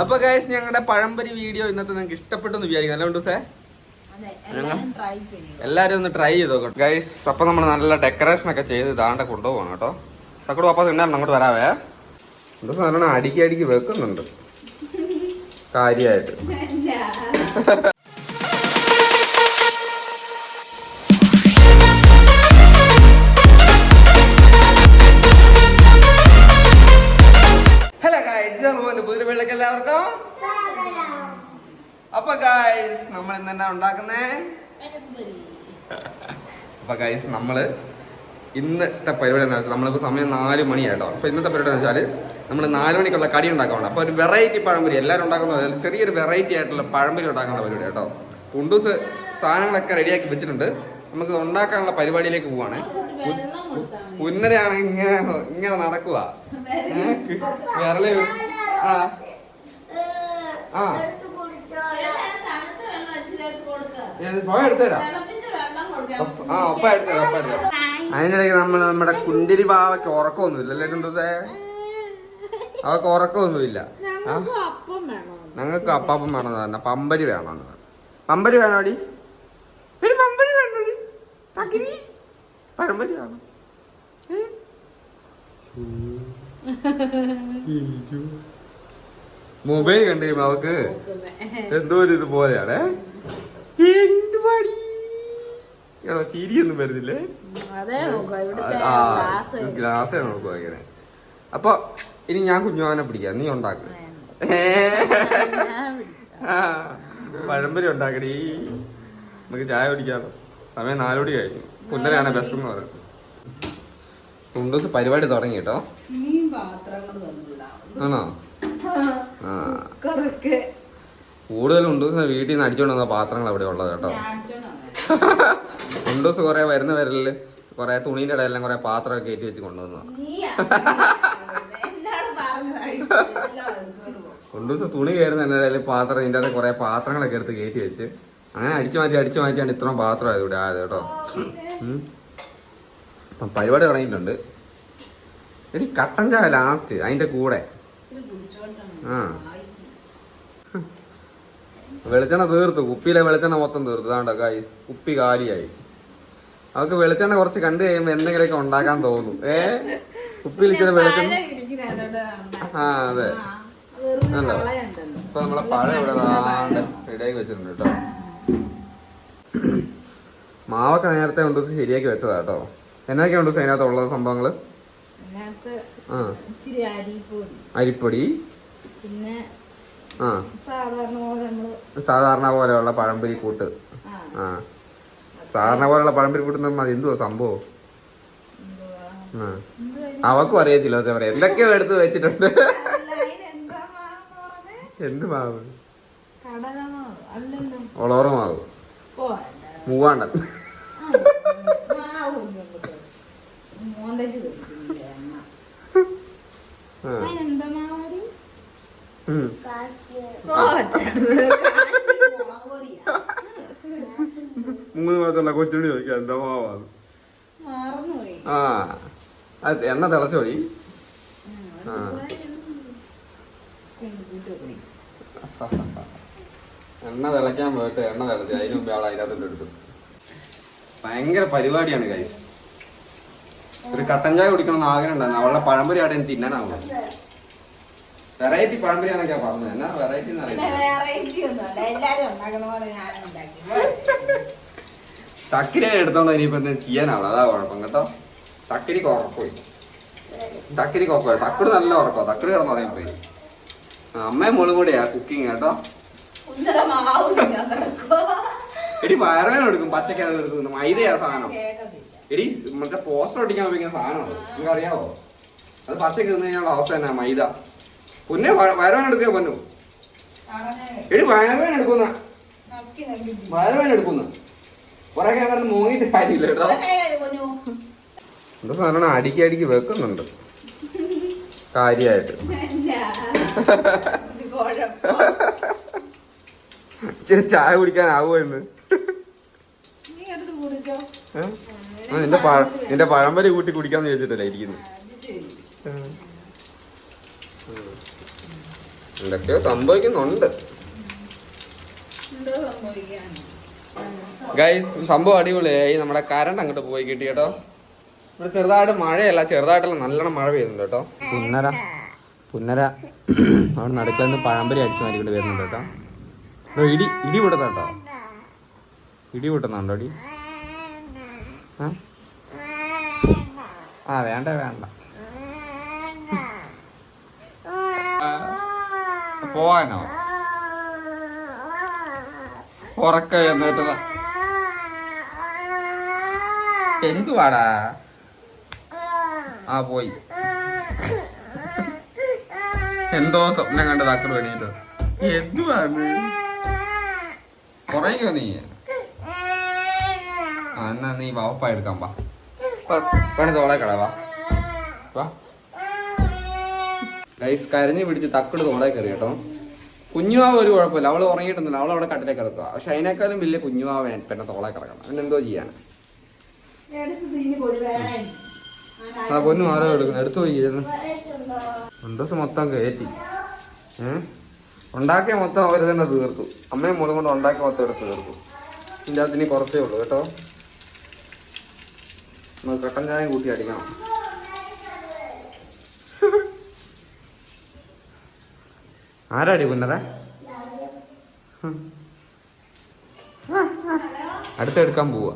അപ്പൊ ഗൈസ് ഞങ്ങളുടെ പഴംപരി വീഡിയോ ഇന്നത്തെ നിങ്ങൾക്ക് ഇഷ്ടപ്പെട്ടെന്ന് വിചാരിക്കും അല്ല സേ അതെ എല്ലാവരും ട്രൈ ചെയ്യും. എല്ലാരും ഒന്ന് ട്രൈ ചെയ്ത് നോക്കട്ടെ. ഗൈസ് അപ്പൊ നമ്മൾ നല്ല ഡെക്കറേഷൻ ഒക്കെ ചെയ്ത് ഇതാണ്ട് കൊണ്ടുപോകണം കേട്ടോ. തക്കോട് പാപ്പ ഉണ്ടായിരുന്നു അങ്ങോട്ട് വരാവേ. എന്താ സാധാരണ അടുക്കി അടുക്കി വെക്കുന്നുണ്ട്. കാര്യായിട്ട്. അപ്പൊ ഗൈസ് നമ്മൾ ഇന്ന് എന്നാ ഉണ്ടാക്കുന്നേ? അപ്പൊ ഗൈസ് നമ്മൾ ഇന്നത്തെ പരിപാടി എന്താ വെച്ചാൽ നമ്മളിപ്പോ സമയം നാല് മണിയായിട്ടോ. അപ്പൊ ഇന്നത്തെ പരിപാടി എന്ന് വെച്ചാൽ നമ്മൾ നാല് മണിക്കുള്ള കടി ഉണ്ടാക്കണം അപ്പൊ ഒരു വെറൈറ്റി പഴംപൊരി. എല്ലാവരും ഉണ്ടാക്കുന്ന ചെറിയൊരു വെറൈറ്റി ആയിട്ടുള്ള പഴംപൊരി ഉണ്ടാക്കാനുള്ള പരിപാടി കേട്ടോ കുണ്ടൂസ് സാധനങ്ങളൊക്കെ റെഡിയാക്കി വെച്ചിട്ടുണ്ട്. നമുക്ക് ഉണ്ടാക്കാനുള്ള പരിപാടിയിലേക്ക് പോവാണ്. വെള്ളം കൊടുത്താൽ മതി. പുന്നരയാണ് ഇങ്ങനെ ഇങ്ങനെ നടക്കുക വിരൽ ആ ആ തണുത്ത വെള്ളം അച്ഛനകത്ത് കൊടുക്കുക ഞാൻ പോയ എടുത്തുതരാം ആ ഒപ്പ എടുത്തുതരാം ഒപ്പ എടുത്തുതരാം അതിനിടയ്ക്ക് നമ്മൾ നമ്മുടെ കുണ്ടിരി ബാവയ്ക്ക് ഉറക്കമൊന്നുമില്ല അല്ലേ കുണ്ടൂസേ അവക്ക് ഉറക്കമൊന്നുമില്ല. ആ? അപ്പം വേണോ ഞങ്ങൾക്ക് അപ്പാപ്പം വേണമെന്ന് പറഞ്ഞ. പമ്പരി വേണമെന്ന് പറഞ്ഞു. പമ്പരി വേണോടി ഒരു പമ്പരി വേണോടി തകിരി പഴംപരി വേണം? മൊബൈൽ കണ്ടു കഴിയുമ്പോ അവക്ക് എന്തോ ഒരു ഇത് പോലെയാണ് എന്തുവാടി? ചിരിയൊന്നും വരുന്നില്ലേ? ഗ്ലാസ്സേ നോക്കുക ഇങ്ങനെ. അപ്പൊ ഇനി ഞാൻ കുഞ്ഞുമാനെ പിടിക്കാം. നീ ഉണ്ടാക്ക. പഴംപൊരി ഉണ്ടാക്കടി. നമുക്ക് ചായ കുടിക്കാമോ സമയം നാലുമണി കഴിഞ്ഞു. പുന്നരാണ് ബെസ്റ്റ് എന്ന് പറയുന്നത് കുണ്ടൂസ് പരിപാടി തുടങ്ങി കേട്ടോ. ആണോ? ആ കൂടുതൽ കുണ്ടൂസിനെ വീട്ടിൽ നിന്ന് അടിച്ചോണ്ട് വന്ന പാത്രങ്ങൾ അവിടെ ഉള്ളത് കേട്ടോ. ഉണ്ടൂസ് കുറെ വരുന്ന വരലിൽ? കുറെ തുണീന്റെ ഇടയിലെല്ലാം കുറെ പാത്രമൊക്കെ കയറ്റി വെച്ച് പോ. കുണ്ടൂസ് തുണി കയറുന്ന ഇടയിൽ പാത്രം ഇതിന്റെ അകത്ത് കുറെ പാത്രങ്ങളൊക്കെ എടുത്ത് കയറ്റി വെച്ച്. അങ്ങനെ അടിച്ചു മാറ്റി അടിച്ചു മാറ്റിയാണ് ഇത്രയും പാത്രം ആയത് ഇവിടെ ആയത് കേട്ടോ. അപ്പം പരിപാടി തുടങ്ങിയിട്ടുണ്ട്. എടി കട്ടൻ ചായ ലാസ്റ്റ് അതിന്റെ കൂടെ. ആ. വെളിച്ചെണ്ണ തീർത്തു. കുപ്പിയിലെ വെളിച്ചെണ്ണ മൊത്തം തീർത്തു. അതാണ്ടോ ഗൈസ് കുപ്പി കാലിയായി. അവർക്ക് വെളിച്ചെണ്ണ കുറച്ച് കണ്ടു കഴിയുമ്പോ എന്തെങ്കിലുമൊക്കെ ഉണ്ടാക്കാൻ തോന്നും. ഏ? കുപ്പിയിൽ ഇച്ചിരി വെളിച്ചെണ്ണ. ആ അതെ? കളയണ്ടല്ലോ. ഇപ്പൊ നമ്മളെ പഴം ഇവിടെ റെഡിയാക്കി വെച്ചിട്ടുണ്ട് കേട്ടോ. മാവൊക്കെ നേരത്തെ കൊണ്ട് ശരിയാക്കി വെച്ചതാ കേട്ടോ. എന്നൊക്കെ ഉണ്ട് അതിനകത്ത് ഉള്ള സംഭവങ്ങൾ? ആ. അരിപ്പൊടി. പിന്നെ സാധാരണ പോലെയുള്ള പഴംപൊരി കൂട്ട്. ആ. സാധാരണ പോലെയുള്ള പഴംപൊരി കൂട്ട് എന്ന് എന്തുവാ സംഭവം? അവക്കും അറിയത്തില്ല എന്താ പറയാ. എന്തൊക്കെയോ എടുത്ത് വെച്ചിട്ടുണ്ട്? എന്ത് മാവ്? ഒളോറ മാവ്. മൂവാണ്ടൻ. കൊച്ചുണ്ടി ചോദിക്കാം എന്താ മാവാണ്. ആ എണ്ണ തിളച്ചോടി ഉം, ആ. എണ്ണ തിളയ്ക്കാൻ പോയിട്ട് എണ്ണ തിളച്ച് അതിന് മുമ്പ് അവൾ അതിനകത്തോട്ട് എടുത്തു. ഭയങ്കര പരിപാടിയാണ് കൈസ് ഒരു കട്ടൻ ചായ കുടിക്കണം എന്ന് ആഗ്രഹം ഉണ്ടായിരുന്നു. അവളുടെ പഴംപൊരി അവിടെ നിന്ന് തിന്നാനാവുള്ളൂ വെറൈറ്റി പഴംപൊരി എന്നൊക്കെയാ പറഞ്ഞത്. എന്നാ വെറൈറ്റി എന്ന് തക്കിരി എടുത്തോണ്ട് ഇനിയിപ്പോ എന്തെങ്കിലും ചെയ്യാനാവുള്ളൂ അതാ കുഴപ്പം കേട്ടോ? തക്കിരിക്ക് ഉറക്കോയി തക്കിരിക്ക് ഉറക്കോയി തക്കട് നല്ല ഉറക്കോ തക്കട് കിടന്ന് പോയി. അമ്മയും മോളും കൂടെയാ കുക്കിംഗ് കേട്ടോ? എടി വയറുവേന എടുക്കും. പച്ചക്കറി എടുക്കും മൈദയാ സാധനം. എടി മറ്റേ പോസ്റ്റർ ഒട്ടിക്കാൻ ഉപയോഗിക്കുന്ന സാധനമാണ് നിങ്ങൾക്ക് അറിയാവോ അത് പച്ചക്ക് നിന്ന് കഴിഞ്ഞാൽ അവസ്ഥ തന്നെ മൈദ. പൊന്നെ വയറുവേന എടുക്കുക പൊന്നു? എടി വയറുവേന എടുക്കുന്ന തിന്നു. വയറുവേന എടുക്കുന്ന കുറെ കിടന്ന് മൂങ്ങിട്ട് കാര്യമില്ല കേട്ടോ. എന്താ സാധനം അടിക്കി അടിക്കി വെക്കുന്നുണ്ട്. കാര്യായിട്ട്. ഇച്ചിരി ചായ കുടിക്കാനാവോ എന്ന്? നിന്റെ പഴ നിന്റെ പഴംപരി കൂട്ടി കുടിക്കാന്ന് ചോദിച്ചിട്ടല്ലേ ഇരിക്കുന്നു. എന്തൊക്കെയോ സംഭവിക്കുന്നുണ്ട്. എന്തോ സംഭവിക്കാൻ ഗൈസ് സംഭവം അടിപൊളിയായി. നമ്മുടെ കറണ്ട് അങ്ങോട്ട് പോയി കിട്ടി കേട്ടോ. ഇവിടെ ചെറുതായിട്ട് മഴയല്ല ചെറുതായിട്ടുള്ള നല്ലോണം മഴ പെയ്യുന്നുണ്ട് കേട്ടോ. പുന്നര പുന്നര. അവിടെ നടുക്കിൽ നിന്ന് പഴമ്പരി അടിച്ചു മാറ്റിക്കൊണ്ട് വരുന്നുണ്ട് കേട്ടോ. ഇടി ഇടി വിടുന്ന കേട്ടോ ഇടി വിട്ടുന്നുണ്ടോ ഇടി? ആ? വേണ്ട വേണ്ട. പോവാനോ? ഉറക്ക എന്നിട്ട് എന്തുവാടാ? ആ പോയി. എന്തോ സ്വപ്നം കണ്ട് താക്കട് പണിയിട്ട് എന്തുവാണ് കുറയ്ക്കോ നീ? എന്നാ നീ വാപ്പ എടുക്കാൻ വാ. പണി കടവാ കട വാ. കരഞ്ഞു പിടിച്ച് തക്കട് തോളെ കയറി കേട്ടോ. കുഞ്ഞുവാവ് ഒരു കുഴപ്പമില്ല. അവൾ ഉറങ്ങിയിട്ടുണ്ട് അവൾ അവിടെ കട്ടിലേക്ക് കിടക്കുക പക്ഷെ അതിനേക്കാളും വലിയ കുഞ്ഞുവാവ് പിന്നെ തോളെ കിടക്കണം. ചെയ്യാൻ എടുത്ത് തിരിഞ്ഞ് കൊടുക്കാൻ ആ പൊന്നു ആരോ എടുക്കുന്നു. എടുത്തു പോയി രണ്ടു ദിവസം മൊത്തം കയറ്റി. ഏ? ഉണ്ടാക്കിയ മൊത്തം അവർ തന്നെ തീർത്തു. അമ്മയും മോളും കൊണ്ട് ഉണ്ടാക്കിയ മൊത്തം എടുത്ത് തീർത്തു. ഇതിന്റെ അകത്ത് ഇനി കുറച്ചേ ഉള്ളൂ കേട്ടോ? നമ്മൾ കട്ടൻ ചായം കൂട്ടി അടിക്കണം. ആരാടി പുന്നറ അടുത്തെടുക്കാൻ പോവാ.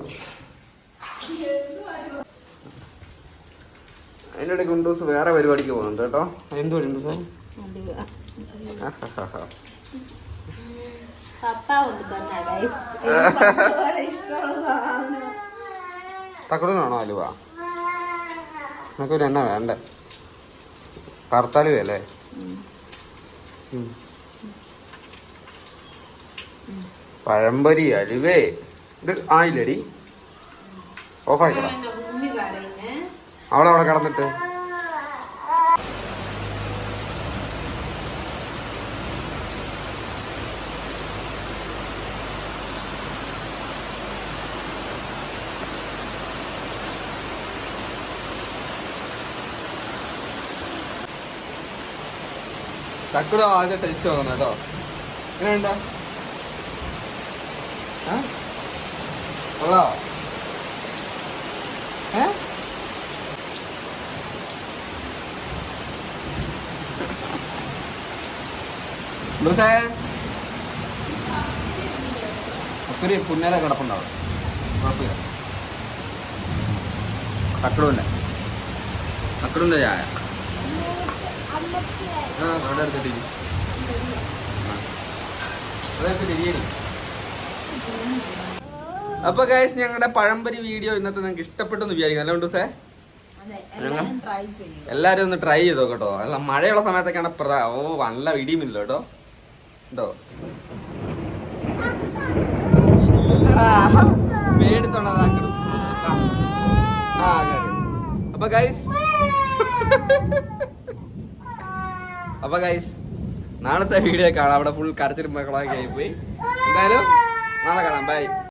അതിന്റെ ഇടയ്ക്ക് കുണ്ടൂസ് വേറെ പരിപാടിക്ക് പോകുന്നുണ്ട് കേട്ടോ. എന്ത് കുണ്ടൂസ് തക്കടൂനാണോ അലുവ? നമുക്ക് എണ്ണ എന്നാ വേണ്ടേ? കറുത്താലുവ അല്ലേ ഉം. പഴംപൊരി അലുവേ. ഇത് ആയില്ലടി. ഓഫായിക്കടാ. കരയുന്നേ അവളവിടെ കിടന്നിട്ട്. തക്കുട ആദ്യം ടേസ്റ്റ് നോക്കണം കേട്ടോ. എങ്ങനെയുണ്ടോ കൊള്ളാ ഏ? പുന്നേര കിടപ്പുണ്ടാവും. കുഴപ്പമില്ല. തക്കടുവിന്റെ ചായ. ആ അവിടെ എടുത്തിട്ട് അപ്പൊ ഗൈസ് ഞങ്ങളുടെ പഴംപരി വീഡിയോ ഇന്നത്തെ നിങ്ങൾക്ക് ഇഷ്ടപ്പെട്ടെന്ന് വിചാരിക്കുന്നു അല്ല ഉണ്ടോ സേ എല്ലാരും ഒന്ന് ട്രൈ ചെയ്തോ കേട്ടോ അല്ല മഴയുള്ള സമയത്തൊക്കെയാണ് പ്രധാ ഓ നല്ല ഇടിയുമില്ല കേട്ടോ കേട്ടോ ആ അങ്ങനെ. അപ്പൊ ഗൈസ് അപ്പൊ ഗൈസ് നാളത്തെ വീഡിയോ കാണാം. അവിടെ ഫുൾ കരച്ചിലും മക്കളൊക്കെ ആയി പോയി എന്തായാലും നാളെ കാണാം. ബൈ